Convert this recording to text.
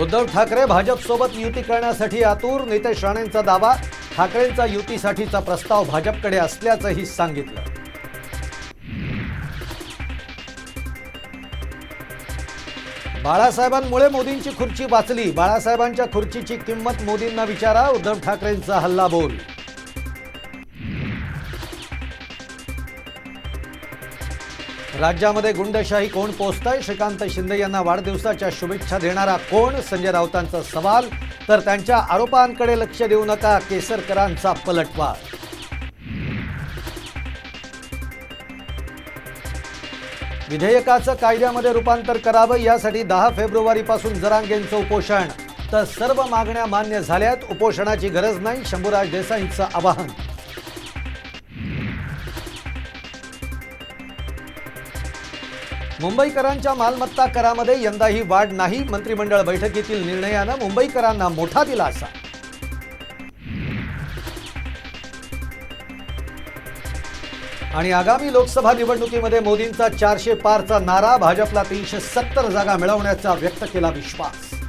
उद्धव ठाकरे भाजपसोबत युती करण्यासाठी आतूर नितेश राणेंचा दावा ठाकरेंचा युतीसाठीचा प्रस्ताव भाजपकडे असल्याचंही सांगितलं. बाळासाहेबांमुळे मोदींची खुर्ची वाचली. बाळासाहेबांच्या खुर्चीची किंमत मोदींना विचारा उद्धव ठाकरेंचा हल्ला बोल. राज्यामध्ये गुंडशाही कोण पोचतंय श्रीकांत शिंदे यांना वाढदिवसाच्या शुभेच्छा देणारा कोण? संजय राऊतांचा सवाल. तर त्यांच्या आरोपांकडे लक्ष देऊ नका. केसरकरांचा पलटवार. विधेयकाचं कायद्यामध्ये रूपांतर करावं यासाठी दहा फेब्रुवारीपासून जरांगेंचं उपोषण. तर सर्व मागण्या मान्य झाल्यात. उपोषणाची गरज नाही. शंभूराज देसाईंचं आवाहन. मुंबईकरांच्या मालमत्ता करामध्ये यंदाही वाढ नाही. मंत्रिमंडळ बैठकीतील निर्णयानं मुंबईकरांना मोठा दिलासा. आणि आगामी लोकसभा निवडणुकीमध्ये मोदींचा चारशे पारचा नारा भाजपला तीनशे सत्तर जागा मिळवण्याचा व्यक्त केला विश्वास.